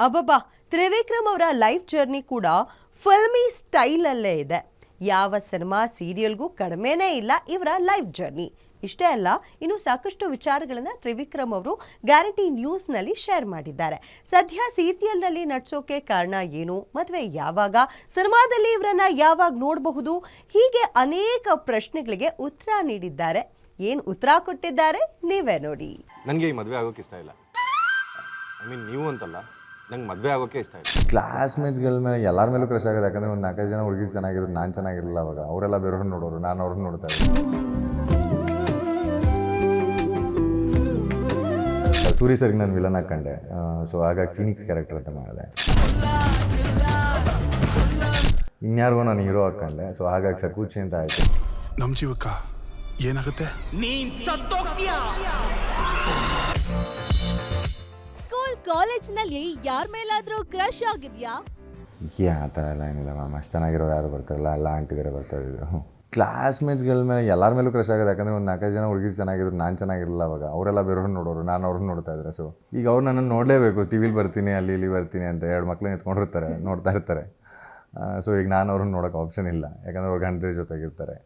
ಅಬ್ಬಬ್ಬಾ, ತ್ರಿವಿಕ್ರಮ್ ಅವರ life journey ಕೂಡ ಫಿಲ್ಮಿ ಸ್ಟೈಲಲ್ಲೇ ಇದೆ. ಯಾವ ಸಿನಿಮಾ ಸೀರಿಯಲ್ಗೂ ಕಡಿಮೆನೇ ಇಲ್ಲ ಇವರ ಲೈಫ್ ಜರ್ನಿ ಇಷ್ಟೇ ಅಲ್ಲ, ಇನ್ನು ಸಾಕಷ್ಟು ವಿಚಾರಗಳನ್ನು ತ್ರಿವಿಕ್ರಮ್ ಅವರು ಗ್ಯಾರಂಟಿ ನ್ಯೂಸ್ನಲ್ಲಿ ಶೇರ್ ಮಾಡಿದ್ದಾರೆ. ಸದ್ಯ ಸೀರಿಯಲ್ನಲ್ಲಿ ನಟಿಸೋಕೆ ಕಾರಣ ಏನು? ಮದುವೆ ಯಾವಾಗ? ಸಿನಿಮಾದಲ್ಲಿ ಇವರನ್ನ ಯಾವಾಗ ನೋಡಬಹುದು? ಹೀಗೆ ಅನೇಕ ಪ್ರಶ್ನೆಗಳಿಗೆ ಉತ್ತರ ನೀಡಿದ್ದಾರೆ. ಏನು ಉತ್ತರ ಕೊಟ್ಟಿದ್ದಾರೆ? ನೀವೇ ನೋಡಿ. ನನಗೆ ಈ ಮದುವೆ ಆಗೋಕೆ ಇಷ್ಟ ಇಲ್ಲ. ಐ ಮೀನ್ ನೀವು ಅಂತಲ್ಲ. ನಂಗೆ ಮದುವೆ ಆಗೋಕೆ ಇಷ್ಟ ಇಲ್ಲ. ಕ್ಲಾಸ್ಮೇಟ್ಸ್ಗಳ ಮೇಲೆ ಎಲ್ಲರ ಮೇಲೂ ಕ್ರಶ್ ಆಗುತ್ತೆ ಯಾಕಂದರೆ ಒಂದು ನಾಲ್ಕೈದು ಜನ ಹುಡುಗಿರು ಚೆನ್ನಾಗಿದ್ರು ನಾನು ಚೆನ್ನಾಗಿರಲಿಲ್ಲ ಅವಾಗ. ಅವರೆಲ್ಲ ಬೇರೆಯವ್ರನ್ನ ನೋಡೋರು ನಾನು ಅವ್ರನ್ನ ನೋಡ್ತಾ ಇದ್ದೆ ಸೂರಿ ಸರ್ಗೆ ನಾನು ವಿಲನ್ ಹಾಕೊಂಡೆ ಸೊ ಹಾಗಾಗಿ ಫಿನಿಕ್ಸ್ ಕ್ಯಾರೆಕ್ಟರ್ ಅಂತ ಮಾಡಿದೆ. ಇನ್ಯಾರಿಗೂ ನಾನು ಹೀರೋ ಹಾಕೊಂಡೆ ಸೊ ಹಾಗಾಗಿ ಸಕೂಚಿ ಅಂತ ಆಯಿತು. ನಮ್ಮ ಜೀವಕ್ಕ ಏನಾಗುತ್ತೆ? ಸ್ಕೂಲ್ ಕಾಲೇಜ್ನಲ್ಲಿ ಯಾರ ಮೇಲಾದ್ರೂ ಕ್ರಶ್ ಆಗಿದ್ಯಾ? ಏ ಆ ಥರ ಎಲ್ಲ ಏನಿಲ್ಲ ಮ್ಯಾಮ್ ಅಷ್ಟು ಚೆನ್ನಾಗಿರೋರು ಯಾರು ಬರ್ತಾರಲ್ಲ. ಎಲ್ಲ ಆಂಟಿದರೆ ಬರ್ತಾ ಇದ್ರು ಕ್ಲಾಸ್ಮೇಟ್ಸ್ಗಳ ಮೇಲೆ ಎಲ್ಲರ ಮೇಲೂ ಕ್ರಶ್ ಆಗುತ್ತೆ ಯಾಕಂದರೆ ಒಂದು ನಾಲ್ಕೈದು ಜನ ಹುಡುಗಿರು ಚೆನ್ನಾಗಿದ್ರು, ನಾನು ಚೆನ್ನಾಗಿರಲಿಲ್ಲ ಅವಾಗ. ಅವರೆಲ್ಲ ಬೇರೆಯವ್ರನ್ನ ನೋಡೋರು. ನಾನು ಅವ್ರನ್ನ ನೋಡ್ತಾ ಇದ್ದಾರೆ ಸೊ ಈಗ ಅವ್ರು ನನ್ನನ್ನು ನೋಡಲೇಬೇಕು. ಟಿ ವಿಲಿ ಬರ್ತೀನಿ, ಅಲ್ಲಿ ಇಲ್ಲಿ ಬರ್ತೀನಿ ಅಂತ ಎರಡು ಮಕ್ಕಳು ನಿಂತ್ಕೊಂಡಿರ್ತಾರೆ ನೋಡ್ತಾ ಇರ್ತಾರೆ. ಸೊ ಈಗ ನಾನು ಅವ್ರನ್ನ ನೋಡೋಕೆ ಆಪ್ಷನ್ ಇಲ್ಲ. ಯಾಕಂದರೆ ಅವ್ರು ಗಂಡ್ರ ಜೊತೆಗಿರ್ತಾರೆ.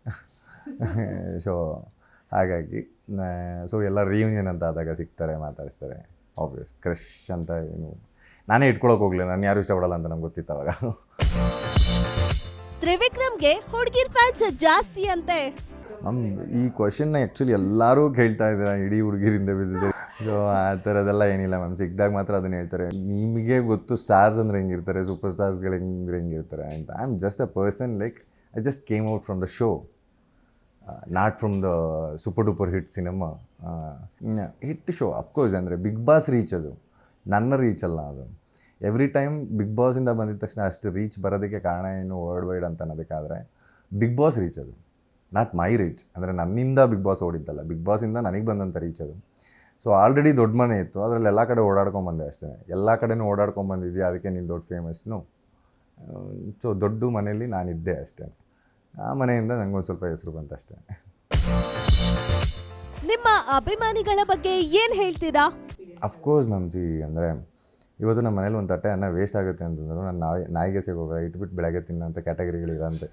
ಸೊ ಹಾಗಾಗಿ ಸೊ ಎಲ್ಲ ರೀಯೂನಿಯನ್ ಅಂತ ಆದಾಗ ಸಿಗ್ತಾರೆ, ಮಾತಾಡಿಸ್ತಾರೆ. ಆಬ್ವಿಯಸ್ ಕ್ರಶ್ ಅಂತ ಏನು. ನಾನೇ ಇಟ್ಕೊಳಕ್ಕೆ ಹೋಗಲಿಲ್ಲ. ನಾನು ಯಾರು ಇಷ್ಟಪಡಲ್ಲ ಅಂತ ನಂಗೆ ಗೊತ್ತಿತ್ತು ಅವಾಗ. ತ್ರಿವಿಕ್ರಮ್ಗೆ ಹುಡುಗಿರ್ ಫ್ಯಾನ್ಸ್ ಜಾಸ್ತಿ ಅಂತೆ. ನಮ್ ಈ ಕ್ವಶನ್ನ ಆ್ಯಕ್ಚುಲಿ ಎಲ್ಲರೂ ಕೇಳ್ತಾ ಇದ್ದಾರೆ. ಇಡೀ ಹುಡುಗಿರಿಂದ ಬಿದ್ದಿದೆ. ಸೊ ಆ ಥರದ್ದೆಲ್ಲ ಏನಿಲ್ಲ ಮ್ಯಾಮ್ ಸಿಕ್ಕಿದಾಗ ಮಾತ್ರ ಅದನ್ನ ಹೇಳ್ತಾರೆ. ನಿಮಗೆ ಗೊತ್ತು ಸ್ಟಾರ್ಸ್ ಅಂದ್ರೆ ಹೆಂಗಿರ್ತಾರೆ? ಸೂಪರ್ ಸ್ಟಾರ್ಸ್ಗಳು ಹೆಂಗೆ ಹೆಂಗಿರ್ತಾರೆ ಅಂತ. I am just a person like I just came out from the show not from the super duper hit cinema hit show of course ಅಂದರೆ ಬಿಗ್ ಬಾಸ್ ರೀಚ್ ಅದು. ನನ್ನ ರೀಚ್ ಅಲ್ಲ ಅದು. ಎವ್ರಿ ಟೈಮ್ ಬಿಗ್ ಬಾಸಿಂದ ಬಂದಿದ ತಕ್ಷಣ ಅಷ್ಟು reach ಬರೋದಕ್ಕೆ ಕಾರಣ ಏನು ವರ್ಲ್ಡ್ ವೈಡ್ ಅಂತ ಅನ್ನೋದಕ್ಕಾದರೆ ಬಿಗ್ ಬಾಸ್ ರೀಚ್ ಅದು. ನಾಟ್ ಮೈ ರೀಚ್ ಅಂದರೆ ನನ್ನಿಂದ ಬಿಗ್ ಬಾಸ್ ಓಡಿದ್ದಲ್ಲ ಬಿಗ್ ಬಾಸಿಂದ ನನಗೆ ಬಂದಂಥ ರೀಚ್ ಅದು. ಸೊ ಆಲ್ರೆಡಿ ದೊಡ್ಡ ಮನೆ ಇತ್ತು. ಅದರಲ್ಲಿ ಎಲ್ಲ ಕಡೆ ಓಡಾಡ್ಕೊಂಬಂದೆ ಅಷ್ಟೇ. ಎಲ್ಲ ಕಡೆನೂ ಓಡಾಡ್ಕೊಂಬಂದಿದ್ಯಾ ಅದಕ್ಕೆ ನೀನು ದೊಡ್ಡ ಫೇಮಸ್ನು ಸೊ ದೊಡ್ಡ ಮನೆಯಲ್ಲಿ ನಾನಿದ್ದೆ ಅಷ್ಟೇ. ಆ ಮನೆಯಿಂದ ನನಗೊಂದು ಸ್ವಲ್ಪ ಹೆಸರು ಬಂತಷ್ಟೇ. ಅಷ್ಟೇ ನಿಮ್ಮ ಅಭಿಮಾನಿಗಳ ಬಗ್ಗೆ ಏನು ಹೇಳ್ತೀರಾ? ಅಫ್ಕೋರ್ಸ್ ಮ್ಯಾಮ್ ಜಿ ಅಂದರೆ ಇವತ್ತು ನಮ್ಮ ಮನೇಲಿ ಒಂದು ತಟ್ಟೆ ಅನ್ನ ವೇಸ್ಟ್ ಆಗುತ್ತೆ ಅಂತಂದ್ರೆ ನಾನು ನಾಯಿ ನಾಯಿಗೆ ಸಿಗೋಗ ಇಟ್ಬಿಟ್ಟು ಬೆಳಗ್ಗೆ ತಿನ್ನೋಂಥ ಕ್ಯಾಟಗರಿಗಳಿರೋಂಥ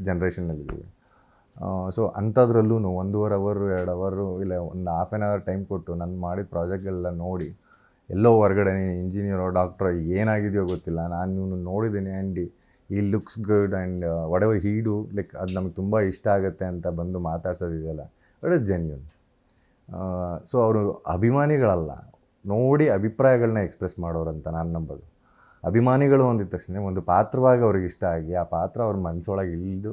ಜನ್ರೇಷನಲ್ಲಿ ಸೊ ಅಂಥದ್ರಲ್ಲೂ ಒಂದೂವರೆ ಅವರು ಎರಡು ಅವರು ಇಲ್ಲ ಒಂದು ಹಾಫ್ ಆ್ಯನ್ ಅವರ್ ಟೈಮ್ ಕೊಟ್ಟು ನಾನು ಮಾಡಿದ ಪ್ರಾಜೆಕ್ಟ್ಗಳೆಲ್ಲ ನೋಡಿ ಎಲ್ಲೋ ಹೊರಗಡೆ ಇಂಜಿನಿಯರೋ ಡಾಕ್ಟ್ರೋ ಏನಾಗಿದೆಯೋ ಗೊತ್ತಿಲ್ಲ ನಾನು ಇವನು ನೋಡಿದ್ದೀನಿ and he looks good and whatever he do like ಅದು ನಮ್ಗೆ ತುಂಬ ಇಷ್ಟ ಆಗುತ್ತೆ ಅಂತ ಬಂದು ಮಾತಾಡ್ಸೋದಿದೆಯಲ್ಲ ಇಟ್ ಇಸ್ ಜೆನ್ಯೂನ್ ಸೊ ಅವರು ಅಭಿಮಾನಿಗಳಲ್ಲ, ನೋಡಿ ಅಭಿಪ್ರಾಯಗಳನ್ನ ಎಕ್ಸ್ಪ್ರೆಸ್ ಮಾಡೋರಂತ ನಾನು ನಂಬೋದು. ಅಭಿಮಾನಿಗಳು ಅಂದಿದ ತಕ್ಷಣ ಒಂದು ಪಾತ್ರವಾಗಿ ಅವ್ರಿಗೆ ಇಷ್ಟ ಆಗಿ, ಆ ಪಾತ್ರ ಅವ್ರ ಮನಸ್ಸೊಳಗೆ ಇಳಿದು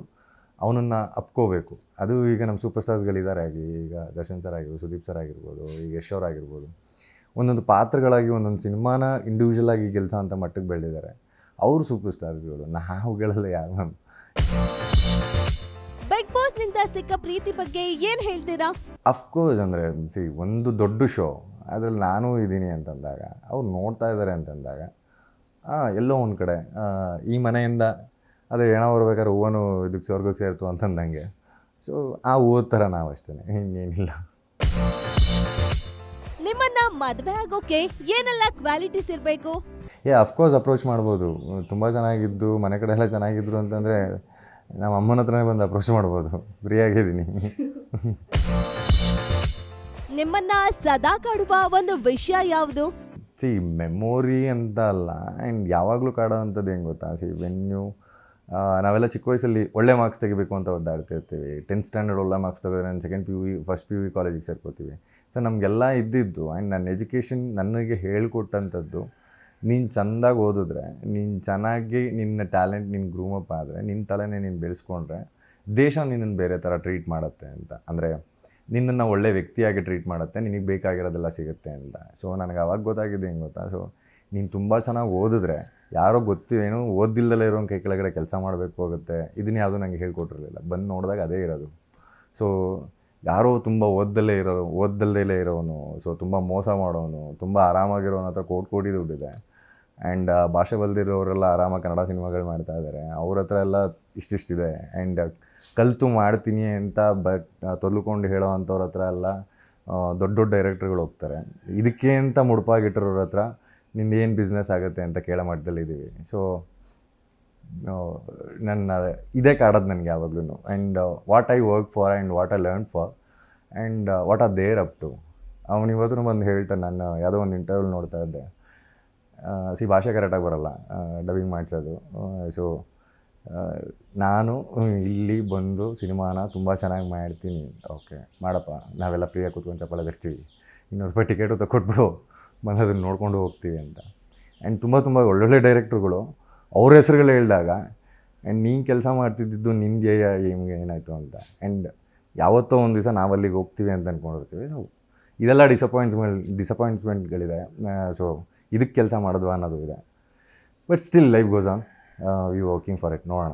ಅವನನ್ನು ಅಪ್ಕೋಬೇಕು. ಅದು ಈಗ ನಮ್ಮ ಸೂಪರ್ ಸ್ಟಾರ್ಸ್ಗಳಿದ್ದಾರೆ ಆಗಿ ಈಗ ದರ್ಶನ್ ಸರ್ ಆಗಿರ್ಬೋದು, ಸುದೀಪ್ ಸರ್ ಆಗಿರ್ಬೋದು, ಈಗ ಯಶ್ ಆಗಿರ್ಬೋದು. ಒಂದೊಂದು ಪಾತ್ರಗಳಾಗಿ ಒಂದೊಂದು ಸಿನಿಮಾನ ಇಂಡಿವಿಜುವಲ್ ಆಗಿ ಗೆಲ್ಸ ಅಂತ ಮಟ್ಟಕ್ಕೆ ಬೆಳೆದಿದ್ದಾರೆ ಅವರು ಸೂಪರ್ ಸ್ಟಾರ್ಸ್ಗಳು ನಾವುಗಳೆಲ್ಲ ಯಾರು ನಾನು ಬಿಗ್ ಬಾಸ್ನಿಂದ ಸಿಕ್ಕ ಪ್ರೀತಿ ಬಗ್ಗೆ ಏನು ಹೇಳ್ತೀರಾ? ಅಫ್ಕೋರ್ಸ್ ಅಂದರೆ ಸಿ ಒಂದು ದೊಡ್ಡ ಶೋ ಅದರಲ್ಲಿ ನಾನು ಇದ್ದೀನಿ ಅಂತಂದಾಗ ಅವ್ರು ನೋಡ್ತಾ ಇದ್ದಾರೆ ಅಂತಂದಾಗ ಎಲ್ಲೋ ಒಂದು ಕಡೆ ಈ ಮನೆಯಿಂದ ಅದೇ ಏನೋ ಬರ್ಬೇಕಾದ್ರೆ ಹೂವನು ಇದಕ್ಕೆ ಸ್ವರ್ಗಕ್ಕೆ ಸೇರ್ತು ಅಂತಂದಂಗೆ. ಸೊ ಆ ಹೂವದ ಥರ ನಾವು ಅಷ್ಟೇ ಹಿಂಗೇನಿಲ್ಲ. ನಿಮ್ಮನ್ನ ಮದುವೆ ಆಗೋಕೆ ಏನೆಲ್ಲ ಕ್ವಾಲಿಟೀಸ್ ಇರ್ಬೇಕು? ಏ ಅಫ್ಕೋರ್ಸ್ ಅಪ್ರೋಚ್ ಮಾಡ್ಬೋದು. ತುಂಬ ಚೆನ್ನಾಗಿದ್ದು ಮನೆ ಕಡೆ ಎಲ್ಲ ಚೆನ್ನಾಗಿದ್ರು ಅಂತಂದರೆ ನಮ್ಮ ಅಮ್ಮನ ಹತ್ರನೇ ಬಂದು ಅಪ್ರೋಚ್ ಮಾಡ್ಬೋದು. ಫ್ರೀಯಾಗಿದ್ದೀನಿ ನಿಮ್ಮನ್ನ ಸದಾ ಕಾಡುವ ಒಂದು ವಿಷಯ ಯಾವುದು? ಸಿ ಮೆಮೊರಿ ಅಂತ ಅಲ್ಲ. ಆ್ಯಂಡ್ ಯಾವಾಗಲೂ ಕಾಡೋವಂಥದ್ದು ಹೆಂಗೆ ಗೊತ್ತಾ? ಸಿ ವೆನ್ಯೂ ನಾವೆಲ್ಲ ಚಿಕ್ಕ ವಯಸ್ಸಲ್ಲಿ ಒಳ್ಳೆ ಮಾರ್ಕ್ಸ್ ತೆಗಿಬೇಕು ಅಂತ ಒದ್ದಾಡ್ತಿರ್ತೀವಿ ಟೆಂತ್ ಸ್ಟ್ಯಾಂಡರ್ಡ್ ಒಳ್ಳೆ ಮಾರ್ಕ್ಸ್ ತೆಗೆದ್ರೆ ನಾನು second P U V first P U ವಿ ಕಾಲೇಜಿಗೆ ಸೇರ್ಕೋತೀವಿ. ಸೊ ನಮಗೆಲ್ಲ ಇದ್ದಿದ್ದು. ಆ್ಯಂಡ್ ನನ್ನ ಎಜುಕೇಷನ್ ನನಗೆ ಹೇಳ್ಕೊಟ್ಟಂಥದ್ದು ನೀನು ಚೆಂದಾಗಿ ಓದಿದ್ರೆ, ನೀನು ಚೆನ್ನಾಗಿ ನಿನ್ನ ಟ್ಯಾಲೆಂಟ್ ನಿನ್ನ ಗ್ರೂಮಪ್ ಆದರೆ ನಿನ್ನ ತಲೆನೇ ನೀನು ಬೆಳೆಸ್ಕೊಂಡ್ರೆ, ದೇಶ ನಿನ್ನನ್ನು ಬೇರೆ ಥರ ಟ್ರೀಟ್ ಮಾಡುತ್ತೆ ಅಂತ. ಅಂದರೆ ನಿನ್ನನ್ನು ಒಳ್ಳೆ ವ್ಯಕ್ತಿಯಾಗಿ ಟ್ರೀಟ್ ಮಾಡುತ್ತೆ, ನಿನಗೆ ಬೇಕಾಗಿರೋದೆಲ್ಲ ಸಿಗುತ್ತೆ ಅಂತ. ಸೊ ನನಗೆ ಅವಾಗ ಗೊತ್ತಾಗಿದ್ದು ಹೆಂಗೆ ಗೊತ್ತಾ? ಸೊ ನೀನು ತುಂಬ ಚೆನ್ನಾಗಿ ಓದಿದ್ರೆ, ಯಾರೋ ಗೊತ್ತು ಏನೋ ಓದಿಲ್ದಲೇ ಇರೋ ಕೈ ಕೆಳಗಡೆ ಕೆಲಸ ಮಾಡಬೇಕು ಹೋಗುತ್ತೆ. ಇದನ್ನ ಯಾವುದೂ ನನಗೆ ಹೇಳ್ಕೊಟ್ಟಿರಲಿಲ್ಲ. ಬಂದು ನೋಡಿದಾಗ ಅದೇ ಇರೋದು. ಸೊ ಯಾರೋ ತುಂಬ ಓದ್ದಲ್ಲೇ ಇರೋ ಓದ್ದಲ್ಲೇ ಇರೋನು ಸೊ ತುಂಬ ಮೋಸ ಮಾಡೋನು, ತುಂಬ ಆರಾಮಾಗಿರೋನ ಹತ್ರ ಕೋಟಿ ಕೋಟಿ ದುಡ್ಡಿದೆ. ಆ್ಯಂಡ್ ಭಾಷೆ ಬಲ್ದಿರೋರೆಲ್ಲ ಆರಾಮಾಗಿ ಕನ್ನಡ ಸಿನಿಮಾಗಳು ಮಾಡ್ತಾ ಇದ್ದಾರೆ ಅವ್ರ ಹತ್ರ ಎಲ್ಲ ಇಷ್ಟಿಷ್ಟಿದೆ. ಆ್ಯಂಡ್ ಕಲಿತು ಮಾಡ್ತೀನಿ ಅಂತ ಬಟ್ ತೊಲ್ಕೊಂಡು ಹೇಳೋ ಅಂಥವ್ರ ಹತ್ರ ಎಲ್ಲ ದೊಡ್ಡ ದೊಡ್ಡ ಡೈರೆಕ್ಟರ್ಗಳು ಹೋಗ್ತಾರೆ. ಇದಕ್ಕೆ ಅಂತ ಮುಡುಪಾಗಿಟ್ಟಿರೋರ ಹತ್ರ ನಿಂದು ಏನು ಬಿಸ್ನೆಸ್ ಆಗುತ್ತೆ ಅಂತ ಕೇಳೋ ಮಟ್ಟದಲ್ಲಿದ್ದೀವಿ ಸೊ ನನ್ನ ಇದೇ ಕಾಡೋದು ನನಗೆ ಯಾವಾಗ್ಲೂ and what I work for and what I learn for and what are there up to ಅವನು ಇವತ್ತು ಬಂದು ಹೇಳ್ತಾನೆ ನಾನು ಯಾವುದೋ ಒಂದು ಇಂಟರ್ವ್ಯೂ ನೋಡ್ತಾ ಇದ್ದೆ. ಸಿ ಭಾಷೆ ಕರೆಕ್ಟಾಗಿ ಬರಲ್ಲ. ಡಬ್ಬಿಂಗ್ ಮಾಡಿಸೋದು. ಸೊ ನಾನು ಇಲ್ಲಿ ಬಂದು ಸಿನಿಮಾನ ತುಂಬ ಚೆನ್ನಾಗಿ ಮಾಡ್ತೀನಿ. ಓಕೆ ಮಾಡಪ್ಪ. ನಾವೆಲ್ಲ ಫ್ರೀಯಾಗಿ ಕೂತ್ಕೊಂಡು ಚಪ್ಪಳ ಬರ್ತೀವಿ ಇನ್ನೂರು ರೂಪಾಯಿ ಟಿಕೆಟು ತಗೊಟ್ಬಿಡು ಬಂದು ಅದನ್ನು ನೋಡ್ಕೊಂಡು ಹೋಗ್ತೀವಿ ಅಂತ. ಆ್ಯಂಡ್ ತುಂಬ ತುಂಬ ಒಳ್ಳೊಳ್ಳೆ ಡೈರೆಕ್ಟ್ರುಗಳು ಅವ್ರ ಹೆಸರುಗಳು ಹೇಳಿದಾಗ ಆ್ಯಂಡ್ ನೀನು ಕೆಲಸ ಮಾಡ್ತಿದ್ದಿದ್ದು ನಿಂದೆ ನಿಮಗೆ ಏನಾಯಿತು ಅಂತ. ಆ್ಯಂಡ್ ಯಾವತ್ತೋ ಒಂದು ದಿವಸ ನಾವು ಅಲ್ಲಿಗೆ ಹೋಗ್ತೀವಿ ಅಂತ ಅಂದ್ಕೊಂಡಿರ್ತೀವಿ ಸೊ ಇದೆಲ್ಲ ಡಿಸಪಾಯಿಂಟ್ಸ್ಮೆಂಟ್ ಡಿಸಪಾಯಿಂಟ್ಸ್ಮೆಂಟ್ಗಳಿದೆ ಸೊ ಇದಕ್ಕೆ ಕೆಲಸ ಮಾಡಿದ್ವಾ ಅನ್ನೋದು ಇದೆ. But still life goes on we working for it ನೋಡೋಣ.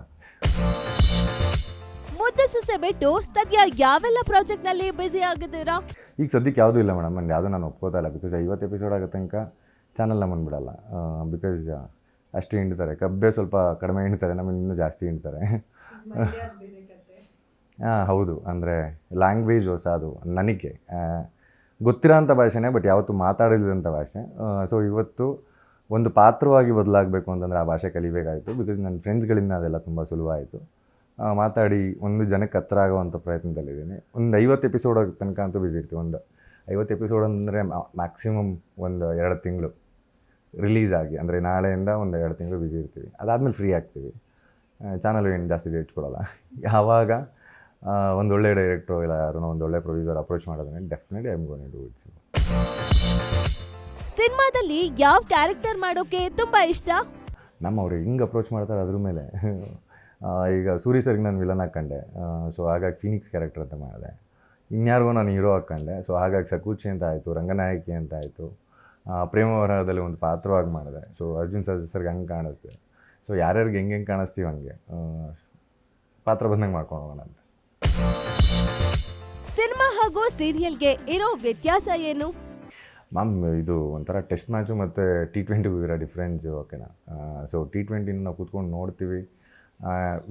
ಮುದ್ದು ಸೊಸೆ ಬಿಟ್ಟು ಸದ್ಯ ಯಾವೆಲ್ಲ ಪ್ರಾಜೆಕ್ಟ್ನಲ್ಲಿ ಬ್ಯುಸಿ ಆಗಿದ್ದೀರಾ? ಈಗ ಸದ್ಯಕ್ಕೆ ಯಾವುದೂ ಇಲ್ಲ ಮೇಡಮ್. ನಾನು ಯಾವುದೂ ನಾನು ಒಪ್ಕೋತಾ ಇಲ್ಲ. ಬಿಕಾಸ್ ಐವತ್ತು ಎಪಿಸೋಡ್ ಆಗೋ ತನಕ ಚಾನಲ್ನ ಬಂದುಬಿಡಲ್ಲ ಬಿಕಾಸ್ ಅಷ್ಟು ಹಿಂಡ್ತಾರೆ. ಕಬ್ಬೆ ಸ್ವಲ್ಪ ಕಡಿಮೆ ಹಿಂಡ್ತಾರೆ. ನಮಗೆ ಇನ್ನೂ ಜಾಸ್ತಿ ಹಿಂಡ್ತಾರೆ. ಹಾಂ ಹೌದು. ಅಂದರೆ ಲ್ಯಾಂಗ್ವೇಜ್ ಹೊಸ ಅದು ನನಗೆ ಗೊತ್ತಿರೋಂಥ ಭಾಷೆನೇ ಬಟ್ ಯಾವತ್ತೂ ಮಾತಾಡಿದಂಥ ಭಾಷೆ. ಸೊ ಇವತ್ತು ಒಂದು ಪಾತ್ರವಾಗಿ ಬದಲಾಗಬೇಕು ಅಂತಂದರೆ ಆ ಭಾಷೆ ಕಲಿಬೇಕಾಯಿತು ಬಿಕಾಸ್ ನನ್ನ ಫ್ರೆಂಡ್ಸ್ಗಳಿಂದ ಅದೆಲ್ಲ ತುಂಬ ಸುಲಭ ಆಯಿತು. ಮಾತಾಡಿ ಒಂದು ಜನಕ್ಕೆ ಹತ್ರ ಆಗೋವಂಥ ಪ್ರಯತ್ನದಲ್ಲಿದ್ದೀನಿ. ಒಂದು ಐವತ್ತು ಎಪಿಸೋಡ್ ತನಕ ಅಂತೂ ಬಿಸಿ ಇರ್ತೀವಿ. ಒಂದು ಐವತ್ತು ಎಪಿಸೋಡ್ ಅಂದರೆ ಮ್ಯಾಕ್ಸಿಮಮ್ ಒಂದು ಎರಡು ತಿಂಗಳು ರಿಲೀಸ್ ಆಗಿ, ಅಂದರೆ ನಾಳೆಯಿಂದ ಒಂದು ಎರಡು ತಿಂಗಳು ಬಿಸಿ ಇರ್ತೀವಿ. ಅದಾದಮೇಲೆ ಫ್ರೀ ಆಗ್ತೀವಿ. ಚಾನಲ್ ಏನು ಜಾಸ್ತಿ ಡೇಟ್ ಕೊಡೋಲ್ಲ. ಯಾವಾಗ ಒಂದು ಒಳ್ಳೆ ಡೈರೆಕ್ಟ್ರು ಇಲ್ಲ ಯಾರು ಒಂದು ಒಳ್ಳೆ producer approach ಮಾಡೋದ್ರೆ definitely I'm gonna do it's ಸಿನಿಮಾದಲ್ಲಿ ಯಾವ ಕ್ಯಾರೆಕ್ಟರ್ ಮಾಡೋಕೆ ತುಂಬಾ ಇಷ್ಟ? ನಮ್ಮ ಅವ್ರು ಹಿಂಗೆ ಅಪ್ರೋಚ್ ಮಾಡ್ತಾರೆ ಅದ್ರ ಮೇಲೆ. ಈಗ ಸೂರಿ ಸರ್ಗೆ ನಾನು ವಿಲನ್ ಹಾಕ್ಕೊಂಡೆ ಸೊ ಹಾಗಾಗಿ ಫಿನಿಕ್ಸ್ ಕ್ಯಾರೆಕ್ಟರ್ ಅಂತ ಮಾಡಿದೆ. ಇನ್ಯಾರಿಗೂ ನಾನು ಹೀರೋ ಹಾಕ್ಕೊಂಡೆ ಸೊ ಹಾಗಾಗಿ ಸಕೂಚಿ ಅಂತ ಆಯಿತು ರಂಗನಾಯಕಿ ಅಂತ ಆಯಿತು. ಪ್ರೇಮವರದಲ್ಲಿ ಒಂದು ಪಾತ್ರವಾಗಿ ಮಾಡಿದೆ. ಸೊ ಅರ್ಜುನ್ ಸರ್ ಸರ್ಗೆ ಹಂಗೆ ಕಾಣಿಸ್ತೆ ಸೊ ಯಾರ್ಯಾರಿಗೆ ಹೆಂಗೆ ಹೆಂಗೆ ಕಾಣಿಸ್ತೀವಿ ಹಂಗೆ. ಪಾತ್ರ ಬಂದಂಗೆ ಮಾಡ್ಕೊಂಡು ಹೋಗೋಣ ಅಂತ. ಸಿನಿಮಾ ಹಾಗೂ ಸೀರಿಯಲ್ಗೆ ಇರೋ ವ್ಯತ್ಯಾಸ ಏನು? ಮ್ಯಾಮ್, ಇದು ಒಂಥರ ಟೆಸ್ಟ್ ಮ್ಯಾಚು ಮತ್ತು ಟಿ ಟ್ವೆಂಟಿಗೂ ಇರೋ ಡಿಫ್ರೆನ್ಸು ಓಕೆನಾ ಸೊ ಟಿ ಟ್ವೆಂಟಿನ ನಾವು ಕೂತ್ಕೊಂಡು ನೋಡ್ತೀವಿ.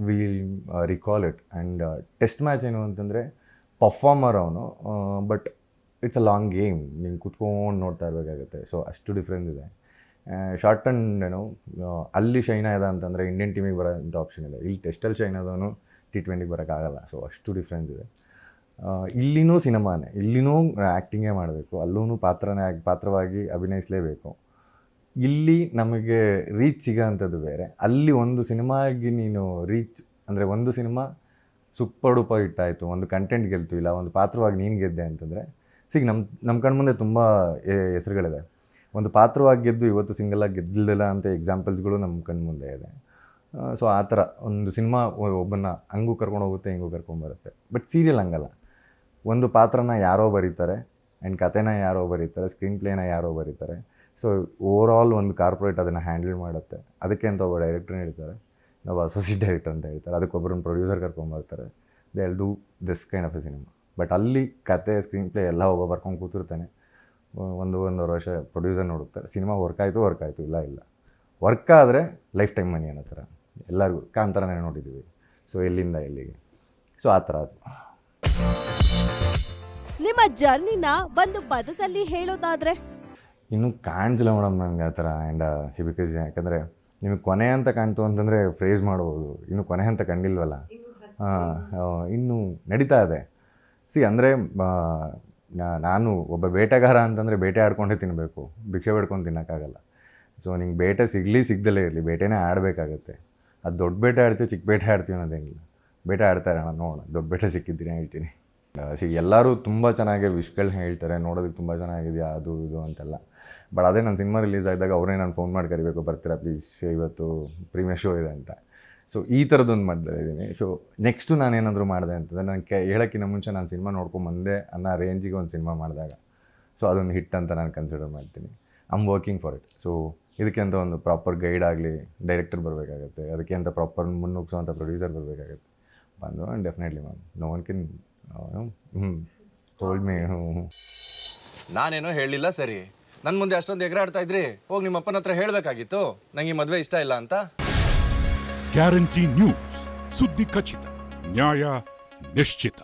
Will recall it and test match ಏನು ಅಂತಂದರೆ ಪರ್ಫಾರ್ಮರ್ ಅವನು but it's a long game ನೀವು ಕೂತ್ಕೊಂಡು ನೋಡ್ತಾ ಇರಬೇಕಾಗುತ್ತೆ. ಸೊ ಅಷ್ಟು ಡಿಫ್ರೆನ್ಸ್ ಇದೆ. ಶಾರ್ಟ್ ಆ್ಯಂಡ್ ಏನು ಅಲ್ಲಿ ಶೈನ್ ಇದೆ ಅಂತಂದರೆ ಇಂಡಿಯನ್ ಟೀಮಿಗೆ ಬರೋಂಥ ಆಪ್ಷನ್ ಇದೆ ಇಲ್ಲಿ. ಟೆಸ್ಟಲ್ಲಿ ಶೈನ್ ಆದವನು ಟಿ ಟ್ವೆಂಟಿಗೆ ಬರೋಕ್ಕಾಗಲ್ಲ. ಸೊ ಅಷ್ಟು ಡಿಫ್ರೆನ್ಸ್ ಇದೆ. ಇಲ್ಲಿನೂ ಸಿನಿಮಾನೇ. ಇಲ್ಲಿನೂ ಆ್ಯಕ್ಟಿಂಗೇ ಮಾಡಬೇಕು. ಅಲ್ಲೂ ಪಾತ್ರನೇ ಪಾತ್ರವಾಗಿ ಅಭಿನಯಿಸಲೇಬೇಕು. ಇಲ್ಲಿ ನಮಗೆ ರೀಚ್ ಸಿಗೋಂಥದ್ದು ಬೇರೆ. ಅಲ್ಲಿ ಒಂದು ಸಿನಿಮಾಗಿ ನೀನು ರೀಚ್ ಅಂದರೆ ಒಂದು ಸಿನಿಮಾ ಸೂಪರ್ ಡೂಪರ್ ಒಂದು ಕಂಟೆಂಟ್ ಗೆಲ್ತು. ಇಲ್ಲ, ಒಂದು ಪಾತ್ರವಾಗಿ ನೀನು ಗೆದ್ದೆ ಅಂತಂದರೆ ಸಿಗ್ ನಮ್ಮ ನಮ್ಮ ಕಣ್ಮುಂದೆ ತುಂಬ ಹೆಸರುಗಳಿದೆ. ಒಂದು ಪಾತ್ರವಾಗಿ ಗೆದ್ದು ಇವತ್ತು ಸಿಂಗಲಾಗಿ ಗೆದ್ದಿಲ್ಲ ಅಂತ ಎಕ್ಸಾಂಪಲ್ಸ್ಗಳು ನಮ್ಮ ಕಣ್ಮುಂದೆ ಇದೆ. ಸೊ ಆ ಥರ ಒಂದು ಸಿನಿಮಾ ಒಬ್ಬನ ಹಂಗೂ ಕರ್ಕೊಂಡು ಹೋಗುತ್ತೆ, ಹಿಂಗೂ ಕರ್ಕೊಂಡ್ಬರುತ್ತೆ ಬಟ್ ಸೀರಿಯಲ್ ಹಂಗಲ್ಲ. ಒಂದು ಪಾತ್ರನ ಯಾರೋ ಬರೀತಾರೆ ಆ್ಯಂಡ್ ಕತೆನ ಯಾರೋ ಬರೀತಾರೆ ಸ್ಕ್ರೀನ್ ಪ್ಲೇನ ಯಾರೋ ಬರೀತಾರೆ. ಸೊ ಓವರ್ ಆಲ್ ಒಂದು ಕಾರ್ಪೊರೇಟ್ ಅದನ್ನು ಹ್ಯಾಂಡಲ್ ಮಾಡುತ್ತೆ. ಅದಕ್ಕೆ ಅಂತ ಒಬ್ಬ ಡೈರೆಕ್ಟ್ರನ್ನ ಹೇಳ್ತಾರೆ. ನಾವು ಅಸೋಸಿಯೇಟ್ ಡೈರೆಕ್ಟರ್ ಅಂತ ಹೇಳ್ತಾರೆ. ಅದಕ್ಕೊಬ್ಬರನ್ನ producer ಕರ್ಕೊಂಬರ್ತಾರೆ they'll do this kind of a cinema but ಅಲ್ಲಿ ಕತೆ ಸ್ಕ್ರೀನ್ ಪ್ಲೇ ಎಲ್ಲ ಒಬ್ಬ ಬರ್ಕೊಂಡು ಕೂತಿರ್ತಾನೆ. ಒಂದು ಒಂದೂವರೆ ವರ್ಷ ಪ್ರೊಡ್ಯೂಸರ್ ನೋಡುತ್ತಾರೆ. ಸಿನಿಮಾ ವರ್ಕ್ ಆಯಿತು ವರ್ಕ್ ಆಯಿತು. ಇಲ್ಲ ಇಲ್ಲ. ವರ್ಕ್ ಆದರೆ ಲೈಫ್ ಟೈಮ್ ಮನಿ ಅನ್ನೋ ಥರ. ಎಲ್ಲರಿಗೂ ಕಾಂತಾರನೇ ನೋಡಿದ್ದೀವಿ. ಸೊ ಎಲ್ಲಿಂದ ಎಲ್ಲಿಗೆ? ಸೊ ಆ ಥರ ಅದು. ನಿಮ್ಮ ಜರ್ನಿನ ಒಂದು ಪದದಲ್ಲಿ ಹೇಳೋದಾದ್ರೆ? ಇನ್ನೂ ಕಾಣ್ತಿಲ್ಲ ಮೇಡಮ್ ನನಗೆ ಆ ಥರ ಆ್ಯಂಡ್ ಸಿ ಬಿಕಾಸ್ ಯಾಕಂದರೆ ನಿಮಗೆ ಕೊನೆ ಅಂತ ಕಾಣ್ತು ಅಂತಂದರೆ ಫ್ರೇಸ್ ಮಾಡ್ಬೋದು. ಇನ್ನು ಕೊನೆ ಅಂತ ಕಂಡಿಲ್ವಲ್ಲ? ಹಾಂ ಇನ್ನು ನಡೀತಾ ಇದೆ. ಸಿ ಅಂದರೆ ನಾನು ಒಬ್ಬ ಬೇಟೆಗಾರ ಅಂತಂದರೆ ಬೇಟೆ ಆಡ್ಕೊಂಡೇ ತಿನ್ನಬೇಕು ಭಿಕ್ಷೆ ಬೇಡ್ಕೊಂಡು ತಿನ್ನೋಕ್ಕಾಗಲ್ಲ. ಸೊ ನಿಂಗೆ ಬೇಟೆ ಸಿಗಲಿ ಸಿಗ್ದಲೇ ಇರಲಿ ಬೇಟೆನೇ ಆಡಬೇಕಾಗತ್ತೆ. ಅದು ದೊಡ್ಡ ಬೇಟೆ ಆಡ್ತೀವಿ, ಚಿಕ್ಕ ಬೇಟೆ ಆಡ್ತೀವಿ ಅನ್ನೋದೇನಿಲ್ಲ ಬೇಟೆ ಆಡ್ತಾರೆ ಅಣ್ಣ ನೋಡೋಣ ದೊಡ್ಡ ಬೇಟೆ ಸಿಕ್ಕಿದ್ದೀನಿ, ಹೇಳ್ತೀನಿ. ಸಿ, ಎಲ್ಲರೂ ತುಂಬ ಚೆನ್ನಾಗಿ ವಿಶ್ಗಳನ್ನ ಹೇಳ್ತಾರೆ ನೋಡೋದಕ್ಕೆ ತುಂಬ ಚೆನ್ನಾಗಿದೆಯಾ, ಅದು ಇದು ಅಂತೆಲ್ಲ. ಬಟ್ ಅದೇ ನನ್ನ ಸಿನಿಮಾ ರಿಲೀಸ್ ಆದಾಗ ಅವರೇ ನಾನು ಫೋನ್ ಮಾಡಿ ಕರಿಬೇಕು, ಬರ್ತೀರಾ ಪ್ಲೀಸ್ ಇವತ್ತು ಪ್ರೀಮಿಯರ್ ಶೋ ಇದೆ ಅಂತ. ಸೊ, ಈ ಥರದ್ದೊಂದು ಮಾಡ್ತಾ ಇದ್ದೀನಿ. ಸೊ ನೆಕ್ಸ್ಟು ನಾನೇನಾದರೂ ಮಾಡಿದೆ ಅಂತಂದರೆ ನಾನು ಕೆ ಹೇಳೋಕ್ಕಿಂತ ಮುಂಚೆ ನಾನು ಸಿನಿಮಾ ನೋಡ್ಕೊಂಬಂದೆ ಅನ್ನೋ ರೇಂಜಿಗೆ ಒಂದು ಸಿನಿಮಾ ಮಾಡಿದಾಗ. ಸೊ, ಅದೊಂದು ಹಿಟ್ ಅಂತ ನಾನು ಕನ್ಸಿಡರ್ ಮಾಡ್ತೀನಿ. I'm working for it so ಇದಕ್ಕೆ ಅಂತ ಒಂದು ಪ್ರಾಪರ್ ಗೈಡ್ ಆಗಲಿ ಡೈರೆಕ್ಟರ್ ಬರಬೇಕಾಗತ್ತೆ. ಅದಕ್ಕೆ ಅಂತ ಪ್ರಾಪರ್ ಮುನ್ನುಗ್ಸೋವಂಥ ಪ್ರೊಡ್ಯೂಸರ್ ಬರಬೇಕಾಗತ್ತೆ. ಬಂದು. And definitely ma'am no one can hmm told me hmm ನಾನೇನೋ ಹೇಳಿಲ್ಲ ಸರಿ. ನನ್ನ ಮುಂದೆ ಅಷ್ಟೊಂದು ಎಗರಾಡ್ತಾ ಇದ್ರಿ. ಹೋಗಿ ನಿಮ್ಮ ಅಪ್ಪನ ಹತ್ರ ಹೇಳಬೇಕಾಗಿತ್ತು. ನಂಗೆ ಈ ಮದುವೆ ಇಷ್ಟ ಇಲ್ಲ ಅಂತ. ಗ್ಯಾರಂಟಿ ನ್ಯೂಸ್ ಸುದ್ದಿ ಖಚಿತ ನ್ಯಾಯ ನಿಶ್ಚಿತ